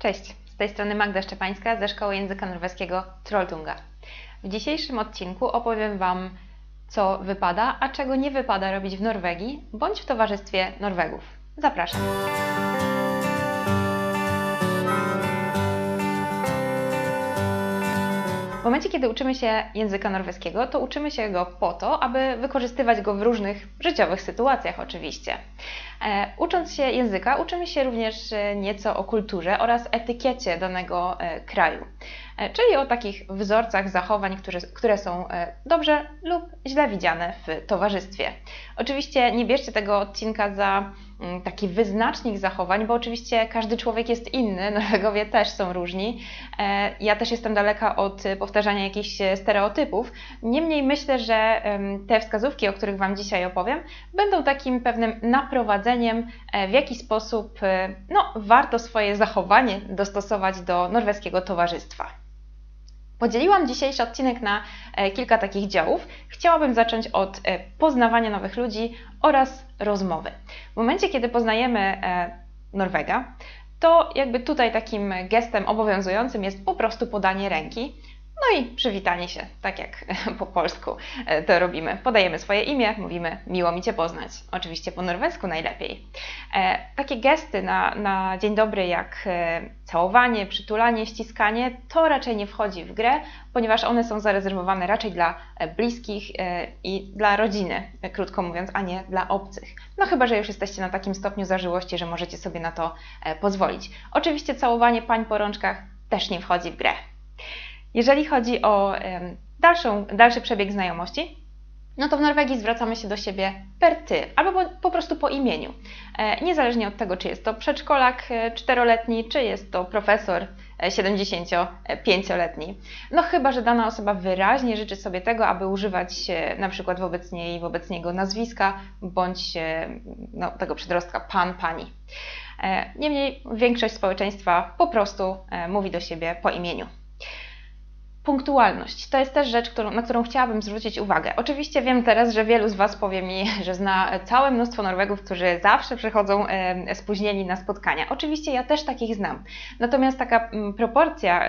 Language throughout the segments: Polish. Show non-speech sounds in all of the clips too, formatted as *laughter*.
Cześć, z tej strony Magda Szczepańska ze Szkoły Języka Norweskiego Trolltunga. W dzisiejszym odcinku opowiem Wam, co wypada, a czego nie wypada robić w Norwegii bądź w towarzystwie Norwegów. Zapraszam. W momencie, kiedy uczymy się języka norweskiego, to uczymy się go po to, aby wykorzystywać go w różnych życiowych sytuacjach, oczywiście. E, ucząc się języka, uczymy się również e, nieco o kulturze oraz etykiecie danego e, kraju, czyli o takich wzorcach zachowań, które, które są dobrze lub źle widziane w towarzystwie. Oczywiście nie bierzcie tego odcinka za taki wyznacznik zachowań, bo oczywiście każdy człowiek jest inny, *laughs* Norwegowie też są różni. E, ja też jestem daleka od powtarzania jakichś stereotypów. Niemniej myślę, że te wskazówki, o których Wam dzisiaj opowiem, będą takim pewnym naprowadzeniem, e, w jaki sposób e, no, warto swoje zachowanie dostosować do norweskiego towarzystwa. Podzieliłam dzisiejszy odcinek na kilka takich działów. Chciałabym zacząć od poznawania nowych ludzi oraz rozmowy. W momencie, kiedy poznajemy e, Norwega, to jakby tutaj takim gestem obowiązującym jest po prostu podanie ręki. No i przywitanie się, tak jak *laughs* po polsku e, to robimy. Podajemy swoje imię, mówimy miło mi Cię poznać. Oczywiście po norwesku najlepiej. E, takie gesty na, na dzień dobry jak e, całowanie, przytulanie, ściskanie, to raczej nie wchodzi w grę, ponieważ one są zarezerwowane raczej dla bliskich i dla rodziny, krótko mówiąc, a nie dla obcych. No chyba, że już jesteście na takim stopniu zażyłości, że możecie sobie na to pozwolić. Oczywiście całowanie pań po rączkach też nie wchodzi w grę. Jeżeli chodzi o dalszą, dalszy przebieg znajomości, no to w Norwegii zwracamy się do siebie per ty, albo po, po prostu po imieniu. E, niezależnie od tego, czy jest to przedszkolak e, czteroletni, czy jest to profesor 75-letni. E, no chyba, że dana osoba wyraźnie życzy sobie tego, aby używać na przykład wobec niej, wobec niego nazwiska, bądź no, tego przedrostka pan, pani. Niemniej większość społeczeństwa po prostu mówi do siebie po imieniu. Punktualność to jest też rzecz, na którą chciałabym zwrócić uwagę. Oczywiście wiem teraz, że wielu z Was powie mi, że zna całe mnóstwo Norwegów, którzy zawsze przychodzą spóźnieni na spotkania. Oczywiście ja też takich znam. Natomiast taka m, proporcja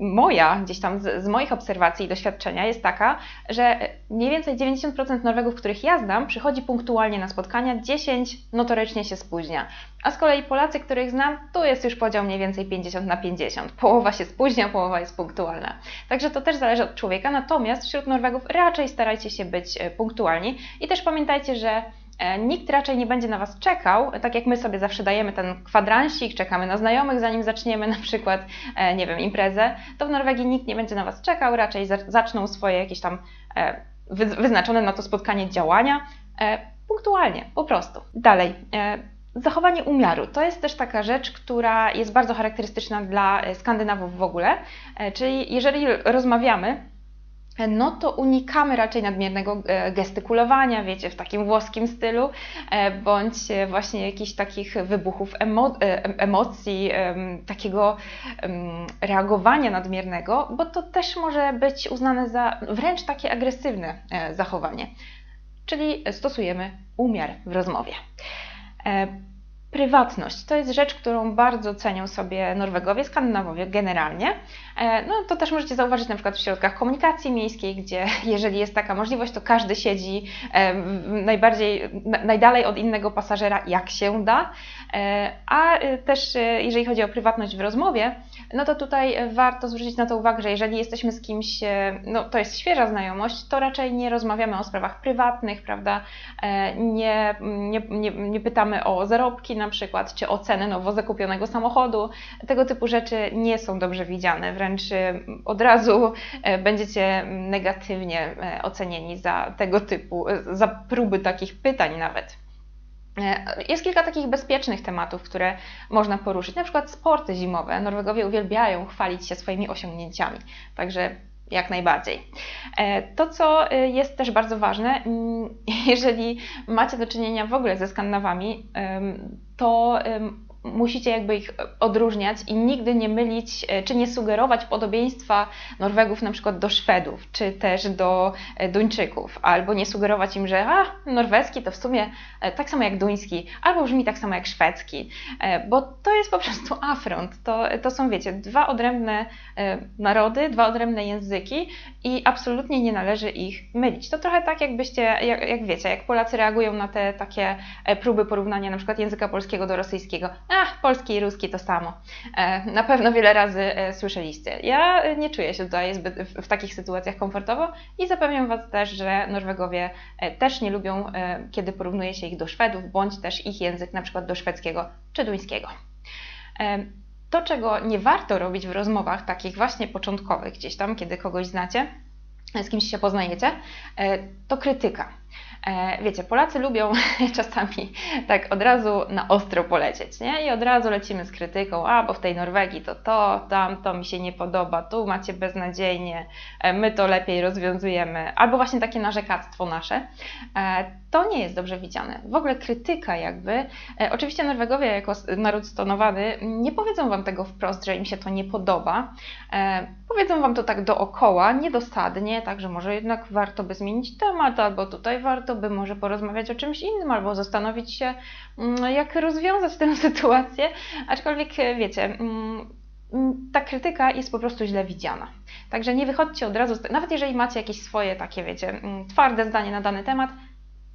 moja, gdzieś tam z, z, moich obserwacji i doświadczenia jest taka, że mniej więcej 90% Norwegów, których ja znam, przychodzi punktualnie na spotkania, 10 notorycznie się spóźnia. A z kolei Polacy, których znam, tu jest już podział mniej więcej 50 na 50. Połowa się spóźnia, połowa jest punktualna. Także to też zależy od człowieka, natomiast wśród Norwegów raczej starajcie się być e, punktualni i też pamiętajcie, że nikt raczej nie będzie na Was czekał, tak jak my sobie zawsze dajemy ten kwadransik, czekamy na znajomych, zanim zaczniemy na przykład, e, nie wiem, imprezę, to w Norwegii nikt nie będzie na Was czekał, raczej zaczną swoje jakieś tam e, wyznaczone na to spotkanie działania punktualnie, po prostu. Dalej. Zachowanie umiaru to jest też taka rzecz, która jest bardzo charakterystyczna dla Skandynawów w ogóle. Czyli jeżeli rozmawiamy, no to unikamy raczej nadmiernego e, gestykulowania, wiecie, w takim włoskim stylu, e, bądź właśnie jakichś takich wybuchów emo e, emocji, takiego reagowania nadmiernego, bo to też może być uznane za wręcz takie agresywne zachowanie. Czyli stosujemy umiar w rozmowie. Prywatność to jest rzecz, którą bardzo cenią sobie Norwegowie, Skandynawowie generalnie. E, no to też możecie zauważyć na przykład w środkach komunikacji miejskiej, gdzie *laughs* jeżeli jest taka możliwość, to każdy siedzi e, najbardziej, najdalej od innego pasażera, jak się da. E, a też jeżeli chodzi o prywatność w rozmowie, no to tutaj warto zwrócić na to uwagę, że jeżeli jesteśmy z kimś, no to jest świeża znajomość, to raczej nie rozmawiamy o sprawach prywatnych, prawda? Nie, nie, nie, nie pytamy o zarobki na przykład, czy o cenę nowo zakupionego samochodu. Tego typu rzeczy nie są dobrze widziane, wręcz y, od razu e, będziecie negatywnie e, ocenieni za tego typu, za próby takich pytań nawet. Jest kilka takich bezpiecznych tematów, które można poruszyć, na przykład sporty zimowe. Norwegowie uwielbiają chwalić się swoimi osiągnięciami, także jak najbardziej. To, co jest też bardzo ważne, *laughs* jeżeli macie do czynienia w ogóle ze Skandynawami, to musicie jakby ich odróżniać i nigdy nie mylić, e, czy nie sugerować podobieństwa Norwegów na przykład do Szwedów, czy też do e, Duńczyków, albo nie sugerować im, że a, norweski to w sumie e, tak samo jak duński, albo brzmi tak samo jak szwedzki, bo to jest po prostu afront. To, to są, wiecie, dwa odrębne narody, dwa odrębne języki i absolutnie nie należy ich mylić. To trochę tak, jakbyście, jak, jak wiecie, jak Polacy reagują na te takie próby porównania na przykład języka polskiego do rosyjskiego. Ach, polski i ruski to samo. E, na pewno wiele razy e, słyszeliście. Ja nie czuję się tutaj zbyt w takich sytuacjach komfortowo i zapewniam Was też, że Norwegowie e, też nie lubią, kiedy porównuje się ich do Szwedów, bądź też ich język na przykład do szwedzkiego czy duńskiego. To, czego nie warto robić w rozmowach takich właśnie początkowych, gdzieś tam, kiedy kogoś znacie, z kimś się poznajecie, to krytyka. E, wiecie, Polacy lubią *laughs* czasami tak od razu na ostro polecieć, nie? I od razu lecimy z krytyką, a bo w tej Norwegii to to, tam to mi się nie podoba, tu macie beznadziejnie, e, my to lepiej rozwiązujemy, albo właśnie takie narzekactwo nasze. E, to nie jest dobrze widziane. W ogóle krytyka jakby, oczywiście Norwegowie jako naród stonowany nie powiedzą Wam tego wprost, że im się to nie podoba, powiedzą Wam to tak dookoła, niedosadnie, tak, że może jednak warto by zmienić temat, albo tutaj warto warto by może porozmawiać o czymś innym albo zastanowić się, mm, jak rozwiązać tę *laughs* sytuację. Aczkolwiek e, wiecie, mm, mm, ta krytyka jest po prostu źle widziana. Także nie wychodźcie od razu, nawet jeżeli macie jakieś swoje takie, wiecie, twarde zdanie na dany temat,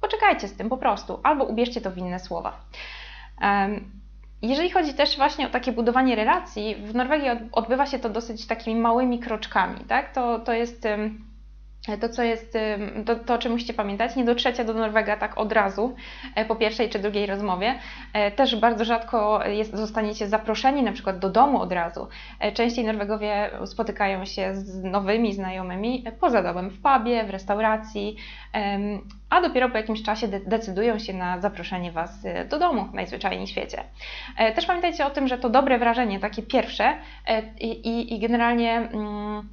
poczekajcie z tym po prostu, albo ubierzcie to w inne słowa. Jeżeli chodzi też właśnie o takie budowanie relacji, w Norwegii odbywa się to dosyć takimi małymi kroczkami, tak? To, to jest to, co jest, to, to, o czym musicie pamiętać, nie dotrzecie do Norwega tak od razu e, po pierwszej czy drugiej rozmowie. E, też bardzo rzadko jest, zostaniecie zaproszeni na przykład do domu od razu. E, częściej Norwegowie spotykają się z nowymi znajomymi poza domem, w pubie, w restauracji, a dopiero po jakimś czasie decydują się na zaproszenie Was do domu najzwyczajniej w świecie. Też pamiętajcie o tym, że to dobre wrażenie, takie pierwsze i, i, i generalnie mm,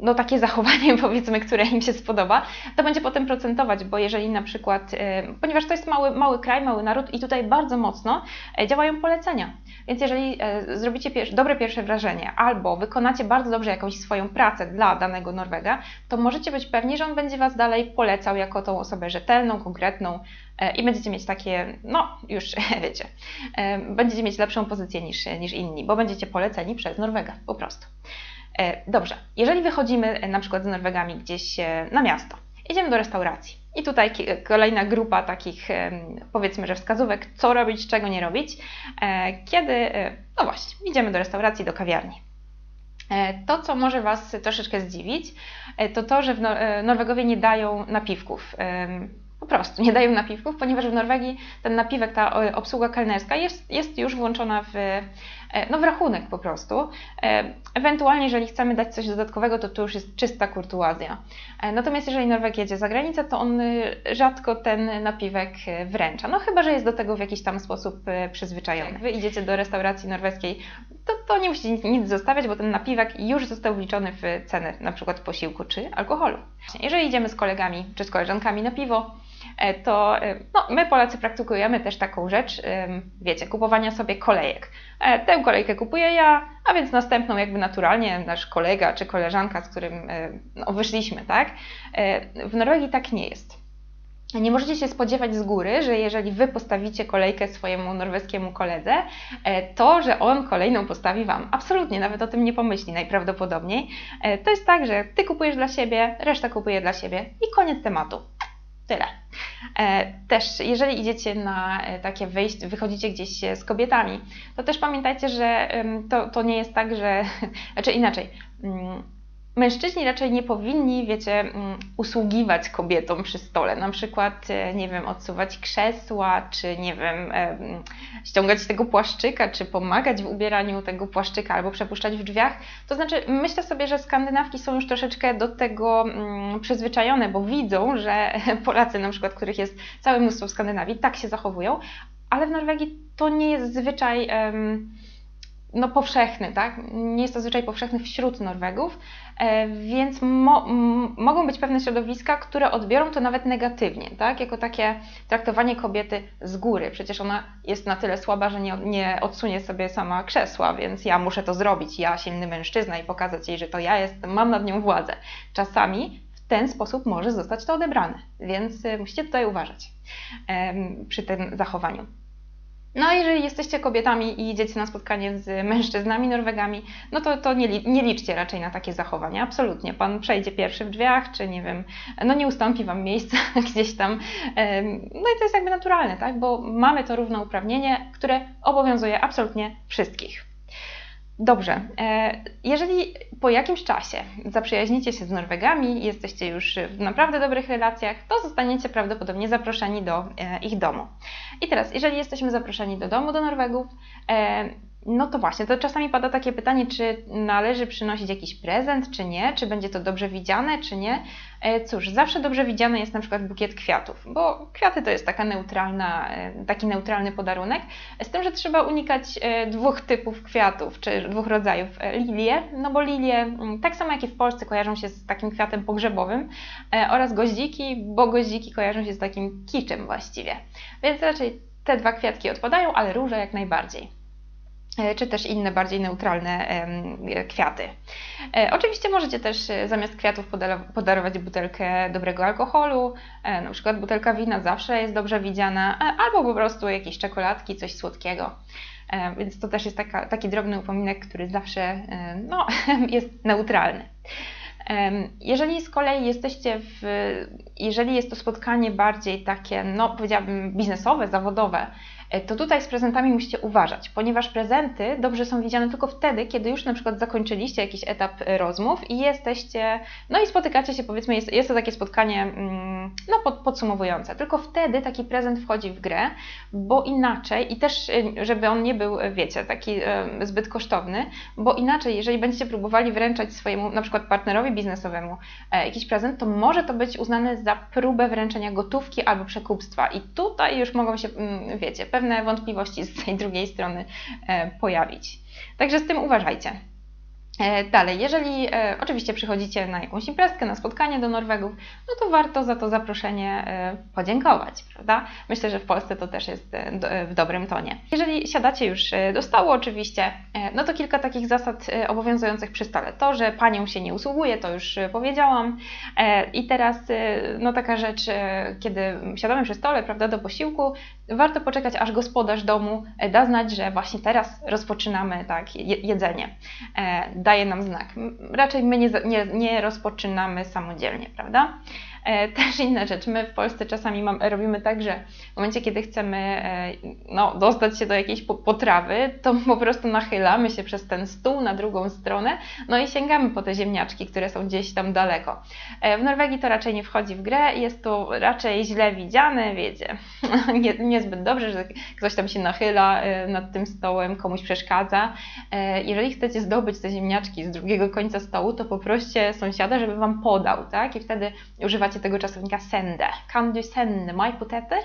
no, takie zachowanie, *laughs* powiedzmy, które im się spodoba, to będzie potem procentować, bo jeżeli na przykład, e, ponieważ to jest mały, mały kraj, mały naród i tutaj bardzo mocno e, działają polecenia. Więc jeżeli e, zrobicie dobre pierwsze wrażenie albo wykonacie bardzo dobrze jakąś swoją pracę dla danego Norwega, to możecie być pewni, że on będzie Was dalej polecał jako tą osobę rzetelną, konkretną i będziecie mieć takie, no już *laughs* wiecie, będziecie mieć lepszą pozycję niż, niż inni, bo będziecie poleceni przez Norwega, po prostu. E, dobrze, jeżeli wychodzimy e, na przykład z Norwegami gdzieś e, na miasto, idziemy do restauracji i tutaj kolejna grupa takich powiedzmy, że wskazówek, co robić, czego nie robić, kiedy, no właśnie, idziemy do restauracji, do kawiarni. To, co może Was troszeczkę zdziwić, to to, że Norwegowie nie dają napiwków. Po prostu nie dają napiwków, ponieważ w Norwegii ten napiwek, ta obsługa kelnerska jest, jest już włączona w, no, w rachunek po prostu. E, ewentualnie, jeżeli chcemy dać coś dodatkowego, to to już jest czysta kurtuazja. E, natomiast jeżeli Norweg jedzie za granicę, to on rzadko ten napiwek wręcza. No chyba, że jest do tego w jakiś tam sposób przyzwyczajony. Jak Wy idziecie do restauracji norweskiej, to, to nie musicie nic, zostawiać, bo ten napiwek już został wliczony w cenę na przykład posiłku czy alkoholu. Jeżeli idziemy z kolegami czy z koleżankami na piwo, E, to e, no, my Polacy praktykujemy też taką rzecz, wiecie, kupowania sobie kolejek. E, tę kolejkę kupuję ja, a więc następną jakby naturalnie nasz kolega czy koleżanka, z którym no, wyszliśmy, tak? W Norwegii tak nie jest. Nie możecie się spodziewać z góry, że jeżeli wy postawicie kolejkę swojemu norweskiemu koledze, to, że on kolejną postawi wam. Absolutnie, nawet o tym nie pomyśli najprawdopodobniej. To jest tak, że ty kupujesz dla siebie, reszta kupuje dla siebie i koniec tematu. Tyle. E, też, jeżeli idziecie na e, takie wyjście, wychodzicie gdzieś z kobietami, to też pamiętajcie, że to, to nie jest tak, że. *laughs* Znaczy inaczej. Mężczyźni raczej nie powinni, wiecie, mm, usługiwać kobietom przy stole, na przykład, e, nie wiem, odsuwać krzesła, czy nie wiem, e, mm, ściągać tego płaszczyka, czy pomagać w ubieraniu tego płaszczyka, albo przepuszczać w drzwiach. To znaczy, myślę sobie, że skandynawki są już troszeczkę do tego mm, przyzwyczajone, bo widzą, że *laughs* Polacy, na przykład, których jest całe mnóstwo w Skandynawii, tak się zachowują, ale w Norwegii to nie jest zwyczaj. Um, no, powszechny, tak? Nie jest to zwyczaj powszechny wśród Norwegów, e, więc mo mogą być pewne środowiska, które odbiorą to nawet negatywnie, tak? Jako takie traktowanie kobiety z góry. Przecież ona jest na tyle słaba, że nie, nie odsunie sobie sama krzesła, więc ja muszę to zrobić, ja silny mężczyzna i pokazać jej, że to ja jestem, mam nad nią władzę. Czasami w ten sposób może zostać to odebrane, więc e, musicie tutaj uważać przy tym zachowaniu. No a jeżeli jesteście kobietami i idziecie na spotkanie z mężczyznami, Norwegami, no to, to nie, nie liczcie raczej na takie zachowania, absolutnie. Pan przejdzie pierwszy w drzwiach, czy nie wiem, no nie ustąpi Wam miejsca *laughs* gdzieś tam. No i to jest jakby naturalne, tak? Bo mamy to równouprawnienie, które obowiązuje absolutnie wszystkich. Dobrze. E, jeżeli po jakimś czasie zaprzyjaźnicie się z Norwegami, jesteście już w naprawdę dobrych relacjach, to zostaniecie prawdopodobnie zaproszeni do e, ich domu. I teraz, jeżeli jesteśmy zaproszeni do domu do Norwegów, e, no to właśnie, to czasami pada takie pytanie, czy należy przynosić jakiś prezent, czy nie, czy będzie to dobrze widziane, czy nie. E, cóż, zawsze dobrze widziany jest na przykład bukiet kwiatów, bo kwiaty to jest taka neutralna, e, taki neutralny podarunek, z tym, że trzeba unikać e, dwóch typów kwiatów, czy dwóch rodzajów. Lilie, no bo lilie, mm, tak samo jak i w Polsce, kojarzą się z takim kwiatem pogrzebowym oraz goździki, bo goździki kojarzą się z takim kiczem właściwie. Więc raczej te dwa kwiatki odpadają, ale róże jak najbardziej. E, czy też inne bardziej neutralne kwiaty. E, oczywiście możecie też e, zamiast kwiatów podarować butelkę dobrego alkoholu, na przykład butelka wina zawsze jest dobrze widziana, albo po prostu jakieś czekoladki, coś słodkiego. Więc to też jest taka, taki drobny upominek, który zawsze no, *laughs* jest neutralny. Jeżeli z kolei jesteście w, jeżeli jest to spotkanie bardziej takie, no powiedziałabym biznesowe, zawodowe, E, to tutaj z prezentami musicie uważać, ponieważ prezenty dobrze są widziane tylko wtedy, kiedy już na przykład zakończyliście jakiś etap e, rozmów i jesteście, no i spotykacie się, powiedzmy, jest, jest to takie spotkanie mm, no, pod, podsumowujące. Tylko wtedy taki prezent wchodzi w grę, bo inaczej, i też, e, żeby on nie był, wiecie, taki zbyt kosztowny, bo inaczej, jeżeli będziecie próbowali wręczać swojemu na przykład partnerowi biznesowemu jakiś prezent, to może to być uznane za próbę wręczenia gotówki albo przekupstwa. I tutaj już mogą się, mm, wiecie, pewne pewne wątpliwości z tej drugiej strony e, pojawić. Także z tym uważajcie. E, dalej, jeżeli e, oczywiście przychodzicie na jakąś imprezkę, na spotkanie do Norwegów, no to warto za to zaproszenie podziękować, prawda? Myślę, że w Polsce to też jest w dobrym tonie. Jeżeli siadacie już do stołu oczywiście, no to kilka takich zasad obowiązujących przy stole. To, że panią się nie usługuje, to już powiedziałam. I teraz no taka rzecz, kiedy siadamy przy stole, prawda, do posiłku, warto poczekać, aż gospodarz domu da znać, że właśnie teraz rozpoczynamy tak, jedzenie daje nam znak. Raczej my nie, nie, nie rozpoczynamy samodzielnie, prawda? E, *laughs* też inna rzecz, my w Polsce czasami mam, robimy tak, że w momencie, kiedy chcemy e, no, dostać się do jakiejś potrawy, to *laughs* po prostu nachylamy się przez ten stół na drugą stronę, no i sięgamy po te ziemniaczki, które są gdzieś tam daleko. E, w Norwegii to raczej nie wchodzi w grę, jest to raczej źle widziane, wiecie, *laughs* nie, niezbyt dobrze, że ktoś tam się nachyla nad tym stołem, komuś przeszkadza. Jeżeli chcecie zdobyć te ziemniaczki z drugiego końca stołu, to poproście sąsiada, żeby Wam podał, tak? I wtedy używacie używacie tego czasownika sende. Kan du sende mig potater?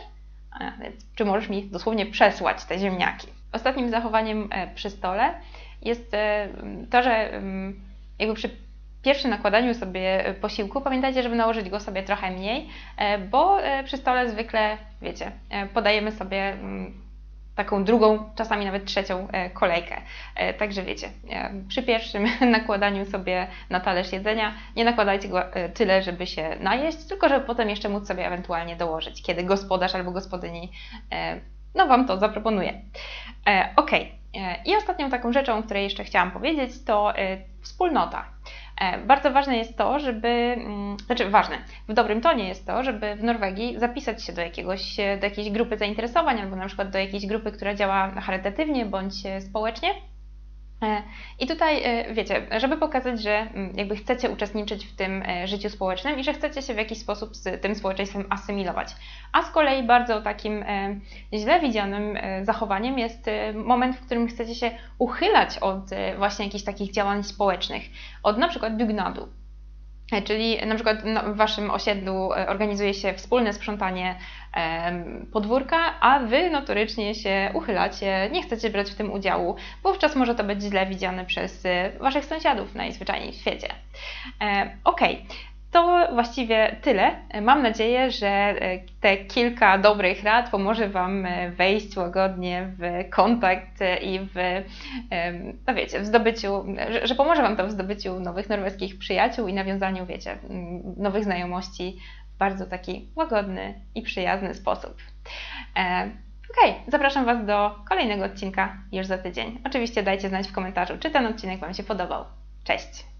Czy możesz mi dosłownie przesłać te ziemniaki? Ostatnim zachowaniem e, przy stole jest e, to, że mm, jakby przy pierwszym nakładaniu sobie posiłku pamiętajcie, żeby nałożyć go sobie trochę mniej, e, bo przy stole zwykle, wiecie, podajemy sobie mm, taką drugą, czasami nawet trzecią e, kolejkę. E, także wiecie, e, przy pierwszym *laughs* nakładaniu sobie na talerz jedzenia nie nakładajcie go tyle, żeby się najeść, tylko żeby potem jeszcze móc sobie ewentualnie dołożyć, kiedy gospodarz albo gospodyni no Wam to zaproponuje. Ok. I ostatnią taką rzeczą, o której jeszcze chciałam powiedzieć, to wspólnota. E, bardzo ważne jest to, żeby, mm, znaczy ważne, w dobrym tonie jest to, żeby w Norwegii zapisać się do, jakiegoś, do jakiejś grupy zainteresowań albo na przykład do jakiejś grupy, która działa charytatywnie bądź społecznie. E, I tutaj e, wiecie, żeby pokazać, że mm, jakby chcecie uczestniczyć w tym e, życiu społecznym i że chcecie się w jakiś sposób z tym społeczeństwem asymilować. A z kolei bardzo takim źle widzianym zachowaniem jest moment, w którym chcecie się uchylać od właśnie jakichś takich działań społecznych, od na przykład dugnadu. E, czyli na przykład no, w waszym osiedlu e, organizuje się wspólne sprzątanie podwórka, a wy notorycznie się uchylacie, nie chcecie brać w tym udziału. Wówczas może to być źle widziane przez e, waszych sąsiadów najzwyczajniej w świecie. Ok, to właściwie tyle. Mam nadzieję, że e, te kilka dobrych rad pomoże Wam e, wejść łagodnie w kontakt i w, no wiecie, w zdobyciu, że, pomoże Wam to w zdobyciu nowych norweskich przyjaciół i nawiązaniu, wiecie, nowych znajomości w bardzo taki łagodny i przyjazny sposób. E, ok, zapraszam Was do kolejnego odcinka już za tydzień. Oczywiście dajcie znać w komentarzu, czy ten odcinek Wam się podobał. Cześć!